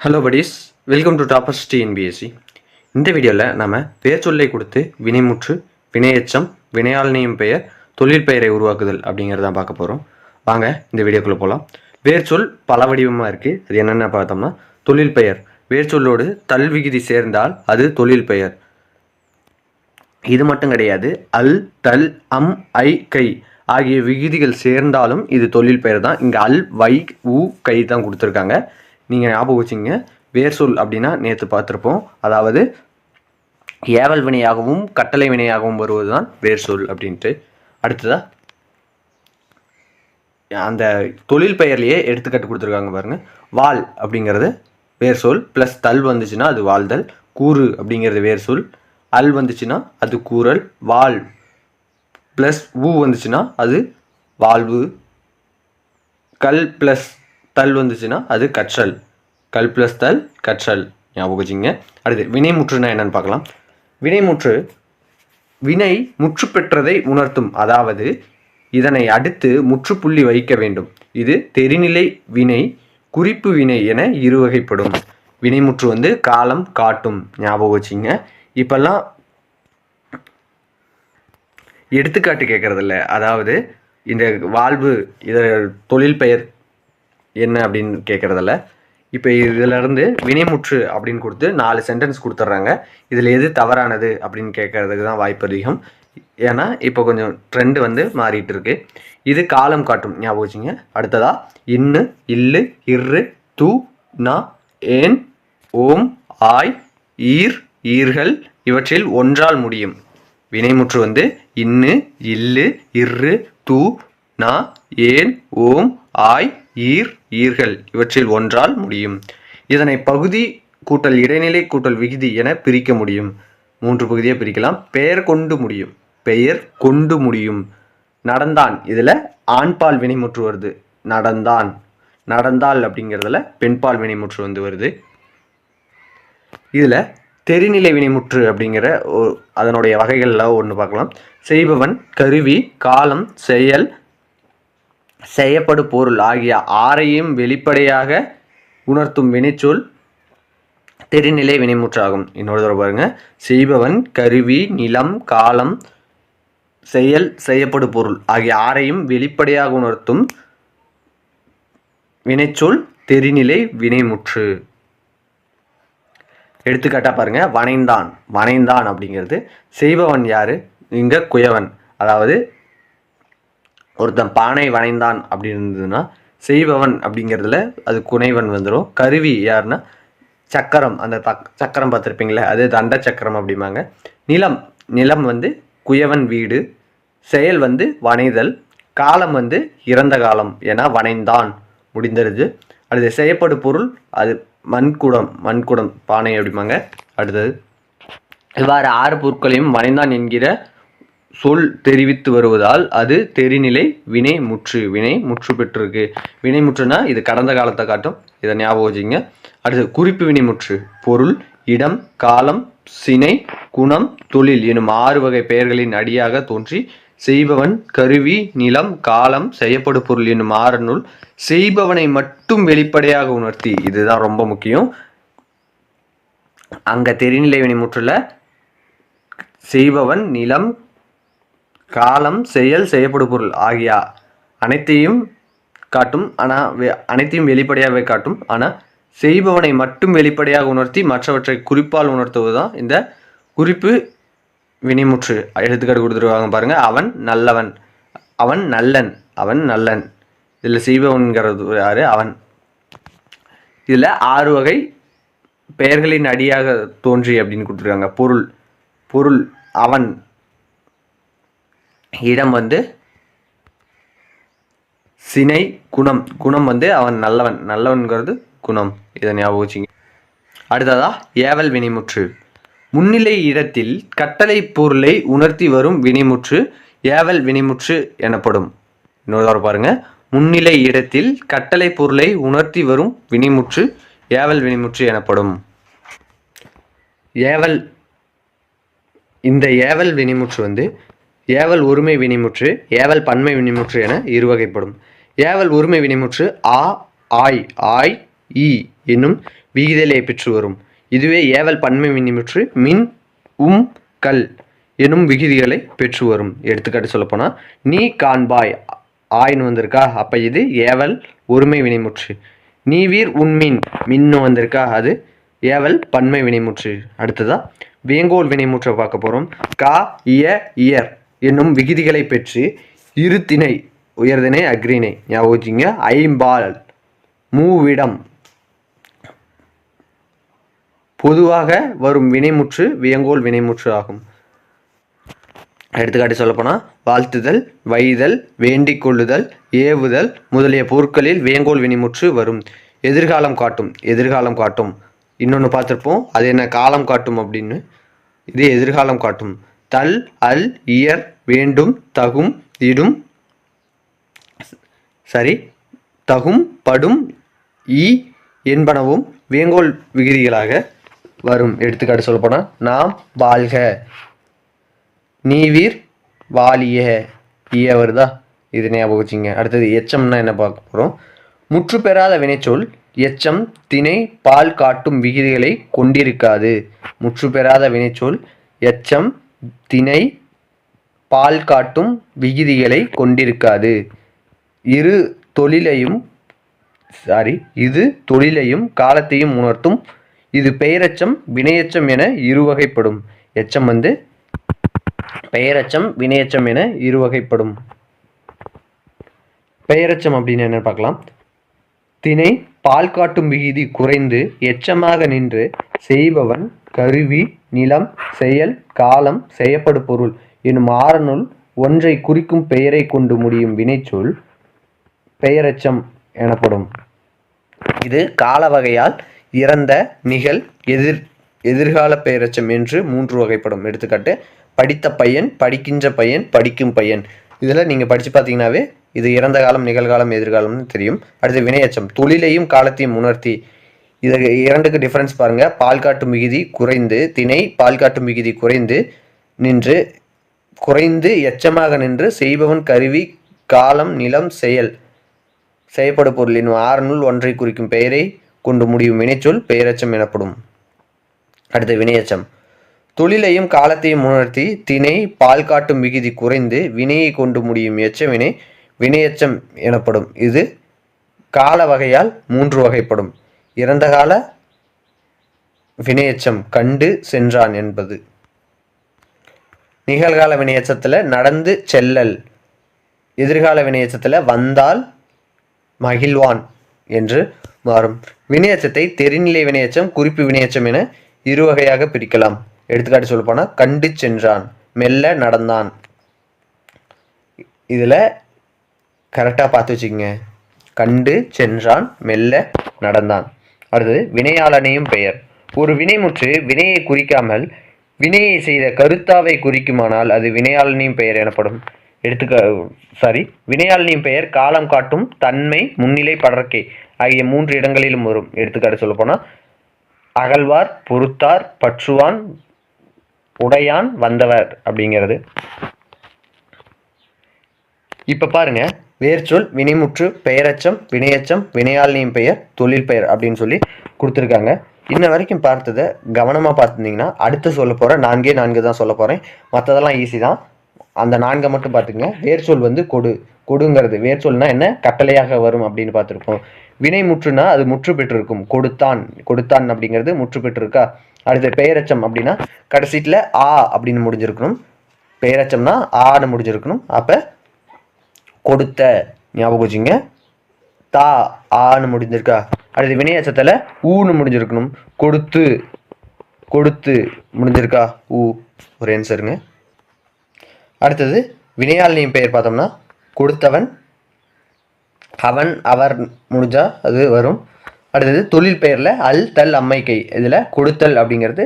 Hello buddies welcome to toppers TNPSC இந்த வீடியோவில் நம்ம பெயர் சொல்லை கொடுத்து வினைமுற்று வினையச்சம் வினையாளனையும் பெயர் தொழில் பெயரை உருவாக்குதல் அப்படிங்கிறதான் பார்க்க போகிறோம் வாங்க இந்த வீடியோக்குள்ளே போகலாம் வேர்ச்சொல் பல வடிவமாக இருக்குது அது என்னென்ன பார்த்தோம்னா தொழில் பெயர். வேர்ச்சொல்லோடு தல் விகுதி சேர்ந்தால் அது தொழில் பெயர். இது மட்டும் கிடையாது. அல் தல் அம் ஐ கை ஆகிய விகுதிகள் சேர்ந்தாலும் இது தொழில் பெயர் தான். இங்கே அல் வை உ கை தான் கொடுத்துருக்காங்க. நீங்கள் ஞாபகம் வச்சுங்க. வேர்சொல் அப்படின்னா நேற்று பார்த்துருப்போம். அதாவது ஏவல் வினையாகவும் கட்டளை வினையாகவும் வருவது தான் வேர்சொல் அப்படின்ட்டு. அடுத்ததா? அந்த தொழில் பெயர்லேயே எடுத்துக்காட்டு கொடுத்துருக்காங்க பாருங்கள் வால் அப்படிங்கிறது வேர் சொல் ப்ளஸ் தல் வந்துச்சுன்னா அது வாழ்தல் கூறு அப்படிங்கிறது வேர் சொல் அல் வந்துச்சுன்னா அது கூறல் வால் ப்ளஸ் ஊ வந்துச்சுன்னா அது வாழ்வு கல் ப்ளஸ் தல் வந்துச்சுன்னா அது கற்றல். கல் ப்ளஸ் தல் கற்றல். ஞாபகம் வச்சுங்க. அடுத்து வினைமுற்றுனா என்னன்னு பார்க்கலாம். வினைமுற்று வினை முற்று பெற்றதை உணர்த்தும். அதாவது இதனை அடுத்து முற்றுப்புள்ளி வைக்க வேண்டும். இது தெரிநிலை வினை குறிப்பு வினை என இருவகைப்படும். வினைமுற்று வந்து காலம் காட்டும். ஞாபகம் வச்சுங்க. இப்பெல்லாம் எடுத்துக்காட்டு கேட்கறதில்ல அதாவது இந்த வாழ்வு இத தொழில் பெயர் என்ன அப்படின்னு கேட்குறதில்ல இப்போ இதிலேருந்து வினைமுற்று அப்படின்னு கொடுத்து நாலு சென்டென்ஸ் கொடுத்துட்றாங்க இதில் எது தவறானது அப்படின்னு கேட்கறதுக்கு தான் வாய்ப்பு அதிகம். ஏன்னா இப்போ கொஞ்சம் ட்ரெண்டு வந்து மாறிட்டு இருக்கு. இது காலம் காட்டும். ஞாபகம் வச்சுங்க. அடுத்ததா இன்னு இல்லு இரு து நா ஏன் ஓம் ஆய் ஈர் ஈர்கள் இவற்றில் ஒன்றால் முடியும். வினைமுற்று வந்து இன்னு இல்லு இரு து நா ஏன் ஓம் ஆய் ஈர் ஈர்கள் இவற்றில் ஒன்றால் முடியும். இதனை பகுதி கூட்டல் இடைநிலை கூட்டல் விகுதி என பிரிக்க முடியும். மூன்று பகுதியை பிரிக்கலாம். பெயர் கொண்டு முடியும். பெயர் கொண்டு முடியும். நடந்தான். இதில் ஆண்பால் வினைமுற்று வருது. நடந்தான். நடந்தால் அப்படிங்கிறதுல பெண்பால் வினைமுற்று வந்து வருது. இதில் தெரிநிலை வினைமுற்று அப்படிங்கிற அதனுடைய வகைகளில் ஒன்று பார்க்கலாம். செய்பவன் கருவி காலம் செயல் செய்யப்படு பொருள் ஆகிய ஆறையும் வெளிப்படையாக உணர்த்தும் வினைச்சொல் தெரிநிலை வினைமுற்றாகும். இன்னொரு தடவை பாருங்க. செய்பவன் கருவி நிலம் காலம் செயல் செய்யப்படு பொருள் ஆகிய ஆறையும் வெளிப்படையாக உணர்த்தும் வினைச்சொல் தெரிநிலை வினைமுற்று. எடுத்துக்காட்டாக பாருங்கள் வனைந்தான். வனைந்தான் அப்படிங்கிறது. செய்பவன் யார்? இங்கே குயவன். அதாவது ஒருத்தன் பானை வனைந்தான் அப்படி இருந்ததுன்னா செய்பவன் அப்படிங்கிறதுல அது குனைவன் வந்துடும் கருவி யாருன்னா சக்கரம் அந்த தக் சக்கரம் பார்த்துருப்பீங்களே அது தண்ட சக்கரம் அப்படிம்பாங்க. நிலம் நிலம் வந்து குயவன் வீடு செயல் வந்து வனைதல் காலம் வந்து இறந்த காலம் என வனைந்தான் முடிந்துருது அடுத்து செய்யப்படு பொருள் அது மண்குடம் மண்குடம் பானை அப்படிம்பாங்க. அடுத்தது இவ்வாறு ஆறு பொருட்களையும் வனைந்தான் என்கிற சொல் தெரிவித்து வருவதால் அது தெரிநிலை வினை முற்று வினை முற்று பெற்றிருக்கு. வினை முற்றுனா இது கடந்த காலத்தை காட்டும். இதை ஞாபகம் வச்சுங்க அடுத்து குறிப்பு வினை முற்று பொருள் இடம் காலம் சினை குணம் தொழில் எனும் ஆறு வகை பெயர்களின் அடியாக தோன்றி செய்பவன் கருவி நிலம் காலம் செய்யப்படு பொருள் என்னும் ஆறனுள் செய்பவனை மட்டும் வெளிப்படையாக உணர்த்தி. இதுதான் ரொம்ப முக்கியம். அங்க தெரிநிலை வினை முற்றுல செய்பவன் நிலம் காலம் செயல் செய்யப்படும் பொருள் ஆகிய. அனைத்தையும் காட்டும் ஆனால் அனைத்தையும் வெளிப்படையாகவே காட்டும் ஆனால் செய்பவனை மட்டும் வெளிப்படையாக உணர்த்தி மற்றவற்றை குறிப்பால் உணர்த்துவது தான் இந்த குறிப்பு வினைமுற்று. எடுத்துக்காட்டு கொடுத்துருவாங்க பாருங்க. அவன் நல்லவன். அவன் நல்லன். அவன் நல்லன். இதில் செய்பவன்கிறது யாரு? அவன். இதில் ஆறு வகை பெயர்களின் அடியாக தோன்றி அப்படின்னு கொடுத்துருக்காங்க. பொருள். பொருள். அவன். இடம் வந்து சினை குணம். குணம் வந்து அவன் நல்லவன். நல்லவன்கிறது குணம். இதை ஞாபகம் வச்சுங்க. அடுத்ததா ஏவல் வினைமுற்று. முன்னிலை இடத்தில் கட்டளை பொருளை உணர்த்தி வரும் வினைமுற்று ஏவல் வினைமுற்று எனப்படும். இன்னொரு பாருங்க. முன்னிலை இடத்தில் கட்டளை பொருளை உணர்த்தி வரும் வினைமுற்று ஏவல் வினைமுற்று எனப்படும். ஏவல் இந்த ஏவல் வினைமுற்று வந்து ஏவல் ஒருமை வினைமுற்று ஏவல் பன்மை வினைமுற்று என இருவகைப்படும். ஏவல் உரிமை வினைமுற்று ஆ ஆய் ஆய் இ என்னும் விகிதலே பெற்று வரும். இதுவே ஏவல் பன்மை வினைமுற்று மின் உம் கல் எனும் விகுதிகளை பெற்று வரும். எடுத்துக்காட்டு சொல்லப்போனால் நீ காண்பாய் ஆயின்னு வந்திருக்கா? அப்போ இது ஏவல் ஒருமை வினைமுற்று. நீ வீர் உண்மின் மின்னு வந்திருக்கா? அது ஏவல் பன்மை வினைமுற்று. அடுத்ததா வேங்கோல் வினைமுற்றை பார்க்க போகிறோம் கா இய இயர். என்னும் விகுதிகளை பெற்று இருத்திணை உயர்திணை அக்ரிணை ஞாபகம் வச்சுங்க ஐம்பால் மூவிடம். பொதுவாக வரும் வினைமுற்று வியங்கோல் வினைமுற்று ஆகும். எடுத்துக்காட்டு சொல்லப்போனால் வாழ்த்துதல் வைதல் வேண்டிக் கொள்ளுதல் ஏவுதல் முதலிய பொருட்களில் வேங்கோல் வினைமுற்று வரும். எதிர்காலம் காட்டும் எதிர்காலம் காட்டும். இன்னொன்று பார்த்துருப்போம். அது என்ன காலம் காட்டும் அப்படின்னு. இது எதிர்காலம் காட்டும். தல் அல் இயர் வேண்டும் தகும் இடும் சரி. தகும் படும் ஈ என்பனவும் வேங்கோல் விகிதிகளாக வரும். எடுத்துக்காட்டு சொல்லப்போனால் நாம் வாழ்க. நீவீர் வாலிய. ஈய வருதா? இது ஞாபகம் வச்சுங்க. அடுத்தது எச்சம்னா என்ன பார்க்க போகிறோம் முற்று பெறாத வினைச்சொல் எச்சம் திணை பால் காட்டும் விகிதிகளை கொண்டிருக்காது. முற்று பெறாத வினைச்சொல் எச்சம் திணை பால் காட்டும் விகிதிகளை கொண்டிருக்காது. இரு தொழிலையும் சாரி இது தொழிலையும் காலத்தையும் உணர்த்தும். இது பெயரச்சம் வினையச்சம் என இருவகைப்படும். எச்சம் வந்து பெயரச்சம் வினையச்சம் என இருவகைப்படும். பெயரச்சம் அப்படின்னு என்ன பார்க்கலாம். திணை பால் காட்டும் விகிதி குறைந்து எச்சமாக நின்று செய்பவன் கருவி நிலம் செயல் காலம் செய்யப்படு பொருள் எனும் ஆறனுள் ஒன்றை குறிக்கும் பெயரை கொண்டு முடியும் வினைச்சொல் பெயரச்சம் எனப்படும். இது கால வகையால் இறந்த நிகழ் எதிர் எதிர்கால பெயரச்சம் என்று மூன்று வகைப்படும். எடுத்துக்காட்டு படித்த பையன் படிக்கின்ற பையன் படிக்கும் பையன். இதில் நீங்கள் படித்து பார்த்தீங்கன்னாவே இது இறந்த காலம் நிகழ்காலம் எதிர்காலம்னு தெரியும். அடுத்து வினையச்சம் தொழிலையும் காலத்தையும் உணர்த்தி இது இரண்டுக்கு டிஃப்ரென்ஸ் பாருங்க. பால் காட்டும் மிகுதி குறைந்து திணை பால் மிகுதி குறைந்து நின்று குறைந்து எச்சமாக நின்று செய்பவன் கருவி காலம் நிலம் செயல். செய்யப்படும் பொருளின் ஆறுநூல் ஒன்றை குறிக்கும் பெயரை கொண்டு முடியும் வினைச்சொல் பெயரச்சம் எனப்படும். அடுத்த வினையச்சம். தொழிலையும் காலத்தையும் உணர்த்தி திணை பால் காட்டும் விகுதி குறைந்து வினையை கொண்டு முடியும் எச்சவினை வினையச்சம் எனப்படும். இது கால வகையால் மூன்று வகைப்படும். இறந்த கால வினையச்சம் கண்டு சென்றான் என்பது. நிகழ்கால வினையச்சத்தில் நடந்து செல்லல். எதிர்கால வினையச்சத்தில் வந்தால் மகிழ்வான் என்று மாறும். வினையச்சத்தை தெரிநிலை வினையச்சம் குறிப்பு வினையச்சம் என இரு வகையாக பிரிக்கலாம். எடுத்துக்காட்டு சொல்லப்போனால் கண்டு சென்றான் மெல்ல நடந்தான். இதில் கரெக்டாக பார்த்து வச்சுக்கோங்க. கண்டு சென்றான் மெல்ல நடந்தான். அடுத்தது வினையாளனையும் பெயர். ஒரு வினைமுற்று வினையை குறிக்காமல் வினையை செய்த கருத்தாவை குறிக்குமானால் அது வினையாளனின் பெயர் எனப்படும். எடுத்துக்க சாரி வினையாளனின் பெயர் காலம் காட்டும் தன்மை முன்னிலை படர்க்கை ஆகிய மூன்று இடங்களிலும் வரும். எடுத்துக்காட்டு சொல்லப்போனால் அகழ்வார் பொறுத்தார் பற்றுவான் உடையான் வந்தவர் அப்படிங்கிறது. இப்போ பாருங்க வேர்ச்சொல் வினைமுற்று பெயரச்சம் வினையச்சம் வினையாளினியின் பெயர் தொழில் பெயர் அப்படின்னு சொல்லி கொடுத்துருக்காங்க. இன்ன வரைக்கும் பார்த்ததை கவனமாக பார்த்துருந்தீங்கன்னா அடுத்து சொல்ல போகிற நான்கே நான்கு தான் சொல்ல போகிறேன் மற்றதெல்லாம் ஈஸி தான். அந்த நான்கை மட்டும் பார்த்துங்க வேர்ச்சொல் வந்து கொடு. கொடுங்கிறது. வேர்ச்சொல்னா என்ன? கட்டளையாக வரும் அப்படின்னு பார்த்துருப்போம். வினை முற்றுனா அது முற்று பெற்றிருக்கும். கொடுத்தான். கொடுத்தான் அப்படிங்கிறது முற்று பெற்றிருக்கா? அடுத்து பெயரச்சம் அப்படின்னா கடைசீட்டில் ஆ அப்படின்னு முடிஞ்சிருக்கணும். பெயரச்சம்னா ஆன்னு முடிஞ்சிருக்கணும். அப்போ கொடுத்த ஞாபகம் வச்சுங்க. தா ஆன்னு முடிஞ்சிருக்கா? அடுத்து வினையச்சத்தில் ஊன்னு முடிஞ்சிருக்கணும். கொடுத்து கொடுத்து முடிஞ்சிருக்கா? ஊ ஒரு ஆன்சருங்க அடுத்தது வினையாளியின் பெயர் பார்த்தோம்னா கொடுத்தவன் அவன் அவர் முடிஞ்சா அது வரும். அடுத்தது தொழில் பெயரில் அல் தல் அம்மைக்கை இதில் கொடுத்தல் அப்படிங்கிறது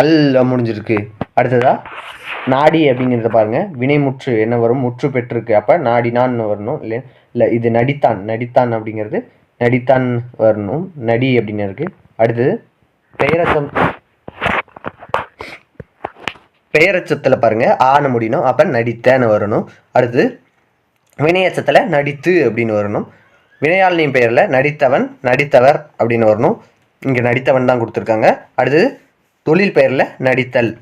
அல் முடிஞ்சிருக்கு. அடுத்ததா நாடி அப்படிங்கிறத பாருங்கள் வினைமுற்று என்ன வரும்? முற்று பெற்றிருக்கு. அப்போ நாடினான்னு வரணும். இல்லை இல்லை இது நடித்தான். நடித்தான் அப்படிங்கிறது நடித்தான் வரணும். நடி அப்படின்னு இருக்குது அடுத்தது பெயரச்சம். பெயரச்சத்தில் பாருங்க. ஆன முடியணும். அப்போ நடித்தன்னு வரணும். அடுத்தது வினையச்சத்தில் நடித்து அப்படின்னு வரணும். வினையாளினியின் பெயரில் நடித்தவன் நடித்தவர் அப்படின்னு வரணும். இங்கே நடித்தவன் தான் கொடுத்துருக்காங்க. அடுத்தது தொழில் பெயரில் நடித்தல்.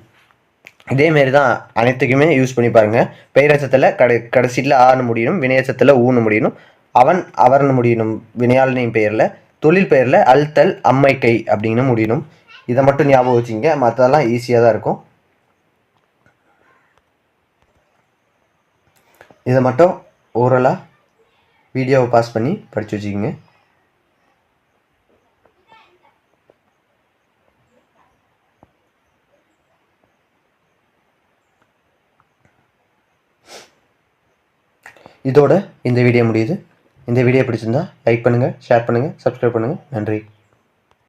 இதேமாரி தான் அனைத்துக்குமே யூஸ் பண்ணி பாருங்கள் பெயரச்சத்தில் கடை கடைசியில் ஆறுனு முடியணும் வினையச்சத்தில் ஊன்னு முடியணும் அவன் அவர்னு முடியணும் வினையாளனின் பெயரில் தொழில் பெயரில் அல்தல் அம்மை கை அப்படின்னு முடியணும். இதை மட்டும் ஞாபகம் வச்சுங்க மற்றதெல்லாம் ஈஸியாக தான் இருக்கும். இதை மட்டும் ஓரலாக வீடியோவை பாஸ் பண்ணி படித்து வச்சுக்கிங்க. இதோட இந்த வீடியோ முடியுது. இந்த வீடியோ பிடிச்சிருந்தா லைக் பண்ணுங்கள் ஷேர் பண்ணுங்கள் சப்ஸ்கிரைப் பண்ணுங்கள் நன்றி.